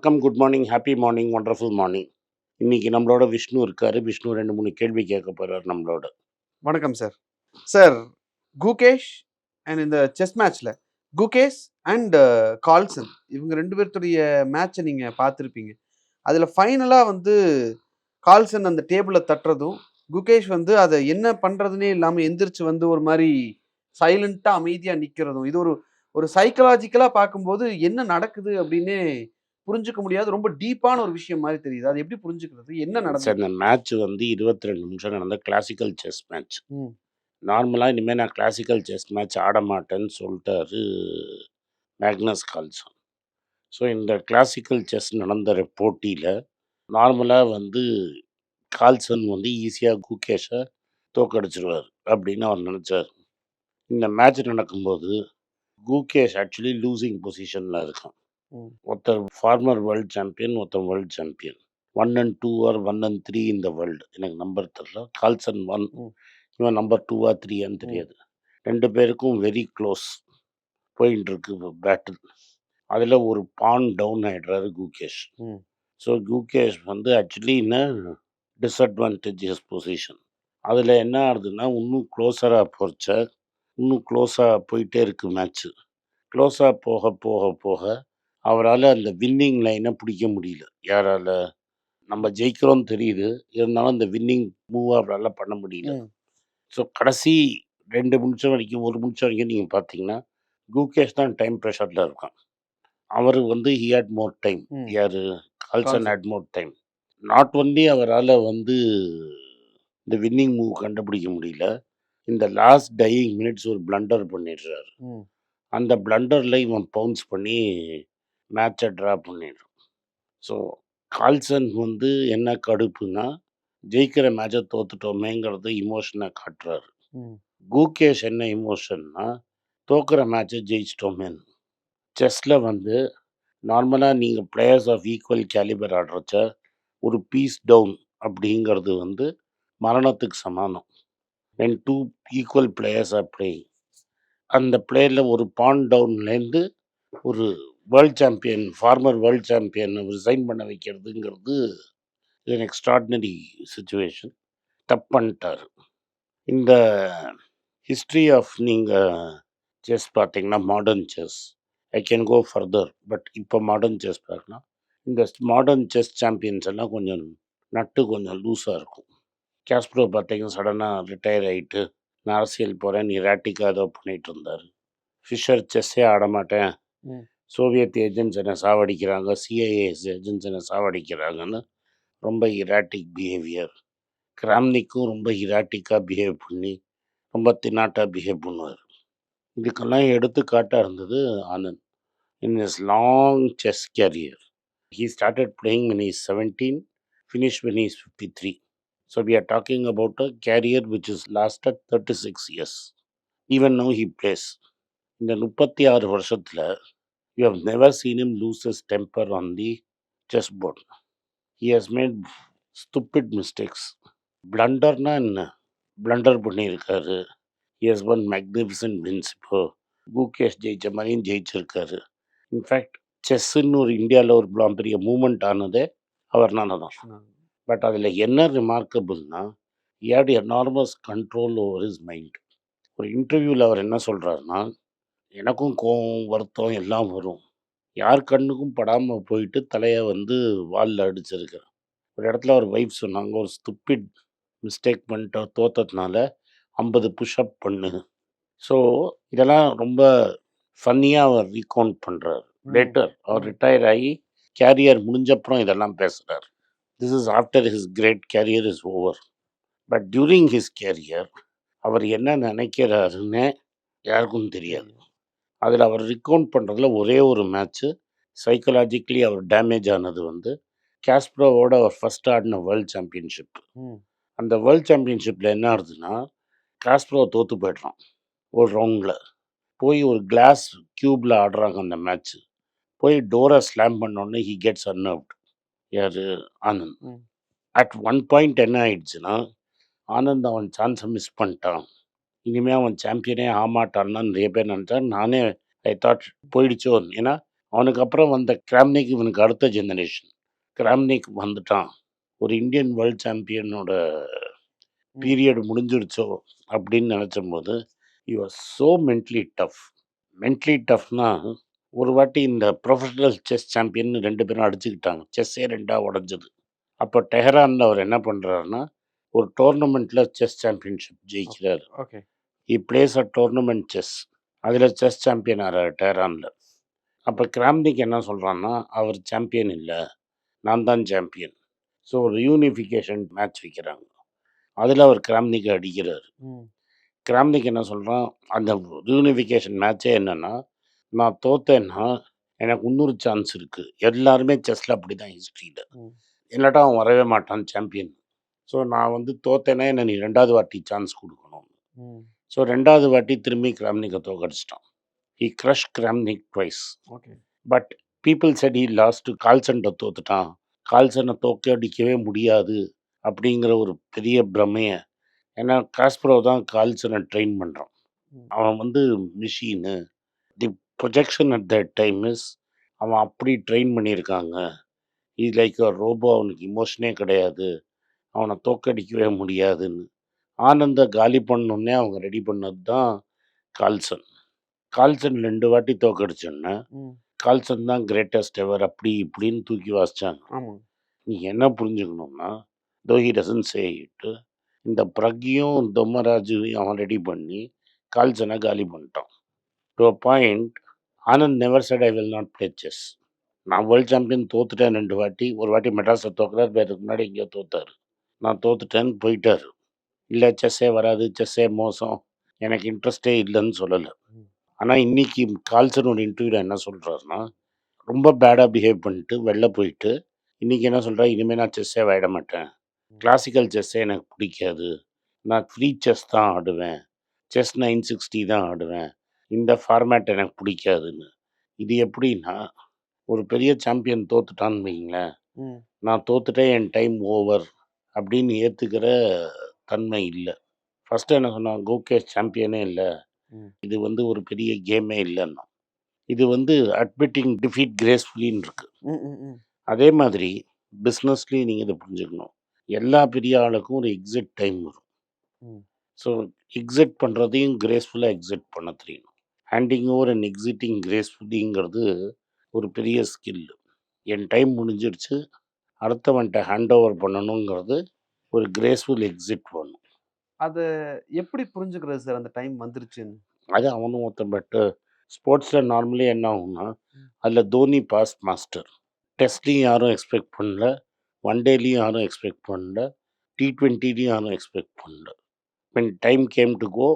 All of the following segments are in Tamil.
வணக்கம், good morning, happy morning, wonderful morning. இன்னைக்கு நம்மளோட விஷ்ணு இருக்காரு. விஷ்ணு 2, 3 கேள்வி கேட்க போறாரு நம்மளோட. வணக்கம் சார். சார் குகேஷ் அண்ட் இந்த செஸ் மேட்ச்ல குகேஷ் அண்ட் uh, கால்சன் இவங்க ரெண்டு பேர்த்துடைய மேட்சை நீங்க பார்த்துருப்பீங்க அதுல ஃபைனலா வந்து கால்சன் அந்த டேபிளை தட்டுறதும், குகேஷ் வந்து அதை என்ன பண்ணுறதுனே இல்லாம எந்திரிச்சு வந்து ஒரு மாதிரி சைலண்ட்டாக அமைதியா நிக்கிறதும். இது ஒரு ஒரு சைக்கலாஜிக்கலாக பார்க்கும்போது என்ன நடக்குது அப்படின்னு புரிஞ்சுக்க முடியாத ரொம்ப டீப்பான ஒரு விஷயம் மாரி தெரியுது. அத எப்படி புரிஞ்சுக்கிறது? என்ன நடந்தது? இந்த மேட்ச் வந்து 22 நிமிஷம் நடந்த கிளாசிக்கல் செஸ் மேட்ச். ம். நார்மலா இனிமே நான் கிளாசிக்கல் செஸ் மேட்ச் ஆட மாட்டேன்னு சொல்ட்டாரு மேக்னஸ் கால்சன். ஸோ இந்த கிளாசிக்கல் செஸ் நடந்த போட்டியில நார்மலா வந்து கால்சன் வந்து ஈஸியா குகேஷ தோற்கடிச்சுருவாரு அப்படின்னு அவர் நெனச்சாரு. இந்த மேட்ச் நடக்கும்போது குகேஷ் ஆக்சுவலி லூசிங் பொசிஷன்ல இருக்கான். ஒருத்தர் ஃபார்மர் வேர்ல்ட் சாம்பியன், ஒருத்தன் world champion. 1 and 2 are 1 and 3 in the world. எனக்கு நம்பர் தெரியல. கால்சன் 1 ம். இவன் நம்பர் 2வா 3யான்னு ம். தெரியாது. 2 பேருக்கும் வெரி க்ளோஸ் போயிட்டு இருக்கு பேட்டில். அதுல ஒரு பான் டவுன் ஆயிடுறாரு குகேஷ். ஸோ குகேஷ் வந்து ஆக்சுவலி அ டிஸ்அட்வான்டேஜஸ் பொசிஷன். அதுல என்ன ஆகுதுன்னா, இன்னும் க்ளோஸரா போச்ச இன்னும் க்ளோஸா போயிட்டே இருக்கு மேட்ச். க்ளோஸா போக போக போக அவரால அந்த வின்னிங் லைன பிடிக்க முடியல. யாரால? நம்ம ஜெயிக்கிறோம்னு தெரியுது. இருந்தாலும் அந்த வின்னிங் மூவ் அவரால பண்ண முடியல. ஸோ கடைசி 2 நிமிஷம் வரைக்கும் 1 நிமிஷம் வரைக்கும் நீங்க பார்த்தீங்கன்னா, குகேஷ் தான் டைம் பிரஷர்ல இருக்கான். அவரு வந்து ஹி ஹேட் மோர் டைம். யாரு? Carlsen. Had more time. Not only அவரால வந்து இந்த வின்னிங் மூவ் கண்டுபிடிக்க முடியல. இந்த லாஸ்ட் டையிங் மினிட்ஸ் ஒரு பிளண்டர் பண்ணிடுறாரு. அந்த பிளண்டர்ல இவன் பவுன்ஸ் பண்ணி மேட்ச ட்ரா பண்ணிடுறான். ஸோ கால்சன் வந்து என்ன கடுப்புன்னா, ஜெயிக்கிற மேட்ச தோத்துட்டோமேங்கிறது எமோஷன காட்டுறாரு. குகேஷ் என்ன எமோஷன்னா, தோக்குற மேட்ச ஜெயிச்சிட்டோமேன்னு. செஸ்ல வந்து நார்மலா நீங்க பிளேயர்ஸ் ஆஃப் ஈக்குவல் கேலிபர் ஆடுறச்ச, ஒரு பீஸ் டவுன் அப்படிங்கிறது வந்து மரணத்துக்கு சமானம். When 2 equal players are playing. அந்த பிளேயர்ல ஒரு பான் டவுன்லேருந்து ஒரு world champion, former world champion resign பண்ண வைக்கிறதுங்கிறது இது அன் எக்ஸ்ட்ராடினரி சுச்சுவேஷன் தப்பு பண்ணிட்டார் இந்த ஹிஸ்ட்ரி ஆஃப் நீங்கள் செஸ் பார்த்தீங்கன்னா, modern chess. I can go further. But இப்போ மாடர்ன் செஸ் பார்க்கலாம். இந்த மாடர்ன் செஸ் சாம்பியன்ஸ் எல்லாம் கொஞ்சம் நட்டு கொஞ்சம் லூஸாக இருக்கும். கேஸ்ப்ரோ பார்த்தீங்கன்னா, சடனாக ரிட்டையர் ஆகிட்டு நான் அரசியல் போகிறேன் நீ ராட்டிக்காக ஏதோ பண்ணிகிட்டு இருந்தாரு. ஃபிஷர் செஸ்ஸே ஆட மாட்டேன். சோவியத் ஏஜென்ட்ஸ் என்ன சாவடிக்கிறாங்க. சிஐஏஎஸ் ஏஜென்ட்ஸ் என்ன சாவடிக்கிறாங்கன்னு ரொம்ப இராட்டிக் பிஹேவியர். கிராம்னிக்கும் ரொம்ப இராட்டிக்காக பிஹேவ் பண்ணி, ரொம்ப தினாட்டா பிஹேவ் பண்ணுவார் இதுக்கெல்லாம் எடுத்துக்காட்டாக இருந்தது Anand. In his long chess career. He started playing when he's seventeen finish when he's fifty three so we are talking about a career which is lasted 36 years. Even no he plays. இந்த முப்பத்தி ஆறு வருஷத்தில் have never seen him lose his temper on the chess board. He has made stupid mistakes. பிளண்டர்னா என்ன? பிளண்டர் பண்ணியிருக்காரு. He has won magnificent wins. இப்போ குகேஷ் ஜெயிச்ச மாரியும் ஜெயிச்சிருக்காரு. இன்ஃபாக்ட் செஸ்ஸுன்னு ஒரு இந்தியால ஒரு இவ்வளோ பெரிய மூவ்மெண்ட் ஆனதே அவர்னால தான். பட் அதுல என்ன ரிமார்க்கபிள்னா, he had enormous control over his mind. ஒரு இன்டர்வியூல அவர் என்ன சொல்றாருன்னா, எனக்கும் கோவம், வருத்தம் எல்லாம் வரும். யார் கண்ணுக்கும் படாம போயிட்டு தலைய வந்து வால்ல அடிச்சிருக்கிறேன். ஒரு இடத்துல அவர் வைஃப் சொன்னாங்க, "ஒரு ஸ்டூபிட் மிஸ்டேக் பண்ணிட்டு தோத்ததுனால 50 புஷ் அப் பண்ணு." ஸோ இதெல்லாம் ரொம்ப ஃபன்னியா அவர் ரீகவுண்ட் பண்றாரு. ம். லேட்டர் அவர். ரிட்டயர் ஆகி கேரியர் முடிஞ்சப்புறம் இதெல்லாம் பேசுறாரு. This is after his great career is over. But during his career அவர் என்ன நினைக்கிறாருன்னே யாருக்கும் தெரியாது. அதுல அவர் ரீகவுண்ட் பண்றதுல ஒரே ஒரு மேட்ச் சைக்காலஜிக்கலி அவர் டேமேஜ் ஆனது வந்து காஸ்பரோவோட அவர் ஃபர்ஸ்ட் ஆடின வேர்ல்ட் சாம்பியன்ஷிப். அந்த வேர்ல்ட் சாம்பியன்ஷிப்ல என்ன ஆகுதுன்னா, காஸ்பரோ தோத்து போயிடுறான். ஒரு ரவுண்ட்ல. போய் ஒரு கிளாஸ் கியூப்ல ஆடுறாங்க அந்த மேட்ச். போய் டோர ஸ்லாம் பண்ண உடனே ஹி கெட்ஸ் அன்னர்வ்ட். யாரு? ஆனந்த். அட் ஒன் பாயிண்ட் என்ன ஆயிடுச்சுன்னா, ஆனந்த் அவன் சான்ஸ மிஸ் பண்ணிட்டான். இனிமே அவன் சாம்பியனே ஆமாட்டான்னு நிறைய பேர் நினைச்சாங்க. நானே ஐ தாட் போயிடுச்சோ! ஏன்னா அவனுக்கு அப்புறம் வந்த கிராம்னிக் இவனுக்கு அடுத்த ஜெனரேஷன் கிராம்னிக் வந்துட்டான். ஒரு இந்தியன் வேர்ல்ட் சாம்பியனோட பீரியட் முடிஞ்சிருச்சோ அப்படின்னு நினச்சம்போது you are so mentally tough mentally டஃப்னா ஒரு வாட்டி இந்த ப்ரொஃபஷனல் செஸ் சாம்பியன் ரெண்டு பேரும் அடிச்சுக்கிட்டாங்க. செஸ்ஸே ரெண்டாக உடஞ்சது. அப்போ டெஹரானில் அவர் என்ன பண்ணுறாருன்னா ஒரு டோர்னமெண்ட்டில் chess championship ஜெயிக்கிறார். Okay. He plays a tournament chess அதில் செஸ் சாம்பியன் ஆகிறார் டெஹரானில் அப்போ கிராம்னிக் என்ன சொல்கிறான்னா அவர் சாம்பியன் இல்லை. நான் தான் சாம்பியன். ஸோ ஒரு யூனிஃபிகேஷன் மேட்ச் வைக்கிறாங்க. அதில் அவர் கிராம்னிக்கை அடிக்கிறார். கிராம்னிக் என்ன சொல்கிறான் அந்த யூனிஃபிகேஷன் மேட்சே என்னென்னா நான் தோத்தேன்னா எனக்கு இன்னொரு சான்ஸ் இருக்குது எல்லாருமே செஸ்ஸில் அப்படி தான் ஹிஸ்ட்ரியில். இல்லாட்டா அவன் வரவே மாட்டான் சாம்பியன் ஸோ நான் வந்து தோத்தேன்னா என்ன நீ ரெண்டாவது வாட்டி சான்ஸ் கொடுக்கணும். ஸோ ரெண்டாவது வாட்டி திரும்பி கிராம்னிக்கை தோக்கடிச்சிட்டான் he crush Kramnik twice okay. But people said he lost கால்சன்ட்ட தோத்துட்டான். கால்சனை தோக்கடிக்கவே முடியாது அப்படிங்கிற ஒரு பெரிய பிரமையை. ஏன்னா காஸ்ப்ரோ தான் கால்சனை ட்ரெயின் பண்ணுறான். அவன் வந்து machine the projection at that time is அவன் அப்படி ட்ரெயின் பண்ணியிருக்காங்க. இது லைக் ரோபோ அவனுக்கு இமோஷனே கிடையாது. அவனை தோக்கடிக்கவே முடியாதுன்னு. ஆனந்த காலி பண்ணோன்னே அவங்க ரெடி பண்ணது தான் கால்சன். கால்சன் ரெண்டு வாட்டி தோக்கடிச்சோன்னே கால்சன் தான் கிரேட்டஸ்ட் எவர் அப்படி இப்படின்னு தூக்கி வாசிச்சாங்க. நீ என்ன புரிஞ்சுக்கணும்னா தோ ஹி டசன் சே இட்டு இந்த பிரக்யும் தொம்மராஜுவையும் அவன் ரெடி பண்ணி கால்சனை காலி பண்ணிட்டான். To a point Anand never said I will not play chess நான் வேர்ல்ட் சாம்பியன் தோத்துட்டேன் ரெண்டு வாட்டி. ஒரு வாட்டி மெட்ராஸை தோக்குறாரு பேருக்கு முன்னாடி எங்கேயோ தோத்தாரு. நான் தோத்துட்டேன்னு போயிட்டாரு. இல்லை செஸ்ஸே வராது செஸ்ஸே மோசம். எனக்கு இன்ட்ரெஸ்டே இல்லைன்னு சொல்லலை. ஆனால் இன்னைக்கு கால்சனோட இன்டர்வியூவில் என்ன சொல்கிறாருன்னா ரொம்ப பேடாக பிஹேவ் பண்ணிட்டு வெளில போயிட்டு இன்றைக்கி என்ன சொல்கிறா இனிமேல் நான் செஸ்ஸே விளையாட மாட்டேன். கிளாசிக்கல் செஸ்ஸே எனக்கு பிடிக்காது. நான் ஃப்ரீ செஸ் தான் ஆடுவேன். செஸ் நைன் சிக்ஸ்டி தான் ஆடுவேன். இந்த ஃபார்மேட் எனக்கு பிடிக்காதுன்னு. இது எப்படின்னா ஒரு பெரிய சாம்பியன் தோத்துட்டான்னு வைங்களேன் நான் தோத்துட்டேன் என் டைம் ஓவர் அப்படின்னு ஏற்றுக்கிற தன்மை இல்லை. ஃபஸ்ட்டு என்ன சொன்னான் கோகேஷ் சாம்பியனே இல்லை. இது வந்து ஒரு பெரிய கேமே இல்லைன்னா. இது வந்து அட்மிட்டிங் டிஃபீட் கிரேஸ்ஃபுல்லின்னு இருக்கு ம் ம் ம். அதே மாதிரி பிஸ்னஸ்லேயும் நீங்கள் இதை புரிஞ்சுக்கணும். எல்லா பெரிய ஆளுக்கும் ஒரு எக்ஸிட் டைம் வரும். ஸோ எக்ஸிட் பண்ணுறதையும் கிரேஸ்ஃபுல்லாக எக்ஸிட் பண்ண தெரியணும். ஹேண்டிங் ஓவர் அண்ட் எக்ஸிட்டிங் கிரேஸ்ஃபுல்லிங்கிறது ஒரு பெரிய ஸ்கில் என் டைம் முடிஞ்சிடுச்சு அடுத்தவன்ட்ட ஹேண்ட் ஓவர் பண்ணணுங்கிறது ஒரு கிரேஸ்ஃபுல் எக்ஸிட் பண்ணும் அதை எப்படி புரிஞ்சுக்கிறது சார் அந்த டைம் வந்துருச்சுன்னு? அது அவனும் ஒருத்தன் பட்டு ஸ்போர்ட்ஸில் நார்மலி என்ன ஆகும்னா. அதில் தோனி பாஸ் மாஸ்டர் டெஸ்ட்லையும் யாரும் எக்ஸ்பெக்ட் பண்ணல ஒன் டேலையும் யாரும் எக்ஸ்பெக்ட் பண்ணல டி ட்வெண்ட்டிலையும் யாரும் எக்ஸ்பெக்ட் பண்ணல. When time came to go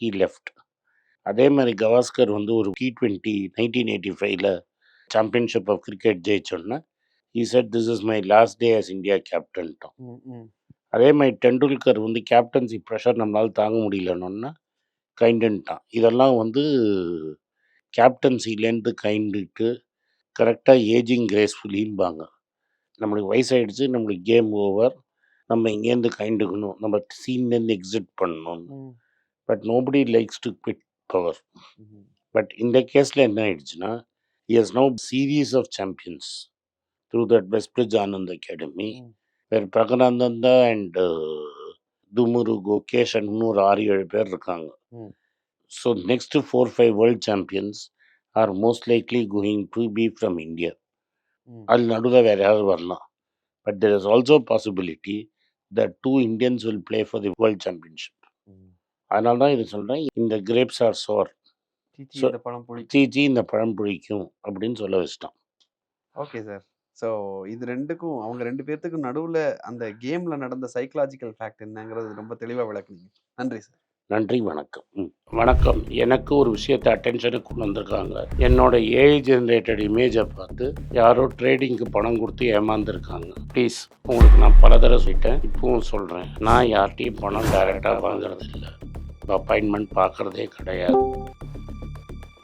he left அதே மாதிரி கவாஸ்கர் வந்து ஒரு டி ட்வெண்ட்டி நைன்டீன் எயிட்டி ஃபைவ்ல championship of cricket ஜெயிச்சோன்னே he said this is my last day as India கேப்டன்ட்டான் ம் ம். அதே மாதிரி டெண்டுல்கர் வந்து கேப்டன்சி ப்ரெஷர் நம்மளால் தாங்க முடியலன்னொன்னே கைண்டுன்ட்டான் இதெல்லாம் வந்து கேப்டன்சிலேருந்து கைண்டுட்டு கரெக்டாக ஏஜிங் கிரேஸ்ஃபுல்லிம்பாங்க நம்மளுக்கு வயசாயிடுச்சு நம்மளுக்கு கேம் ஓவர் நம்ம இங்கேருந்து கைண்டுக்கணும் நம்ம சீன்லேருந்து எக்ஸிட் பண்ணணும். But nobody likes to quit power but இந்த கேஸில் என்ன ஆயிடுச்சுன்னா is no series of champions that Westbridge Anand academy ம். வேறு பிரகனானந்தா அண்ட் துமுரு கோகேஷ் அண்ட் இன்னொரு ஆறு ஏழு பேர் இருக்காங்க. ம். So next four five world champions are most likely going to be from India ம் அதில் நடுவில் வேறு யாராவது வரலாம். But there is also possibility that two Indians will play for the world championship ம் அதனால தான் இது சொல்கிறேன் இந்த கிரேப்ஸ் ஆர் சோர் சீச்சி So- இந்த பழம் புளி சீச்சி இந்த பழம் பிடிக்கும் அப்படின்னு சொல்ல வச்சிட்டான். ஓகே சார் ஸோ இது ரெண்டுக்கும் அவங்க ரெண்டு பேர்த்துக்கும் நடுவில் அந்த கேமில் நடந்த சைக்கலாஜிக்கல் ஃபேக்ட் என்னங்கிறது ரொம்ப தெளிவாக விளக்குனீங்க. நன்றி சார். நன்றி வணக்கம். ம். வணக்கம். எனக்கு ஒரு விஷயத்தை அட்டென்ஷனுக்கு கொண்டு வந்திருக்காங்க. என்னோட ஏஐ ஜென்ரேட்டட் இமேஜை பார்த்து யாரோ ட்ரேடிங்க்கு பணம் கொடுத்து ஏமாந்துருக்காங்க. ப்ளீஸ் உங்களுக்கு நான் பல தடவை சொல்லிட்டேன். இப்பவும் சொல்கிறேன் நான் யார்கிட்டையும் பணம் டைரெக்டாக வாங்குறது இல்லை அப்பாயின்மெண்ட் பார்க்குறதே கிடையாது.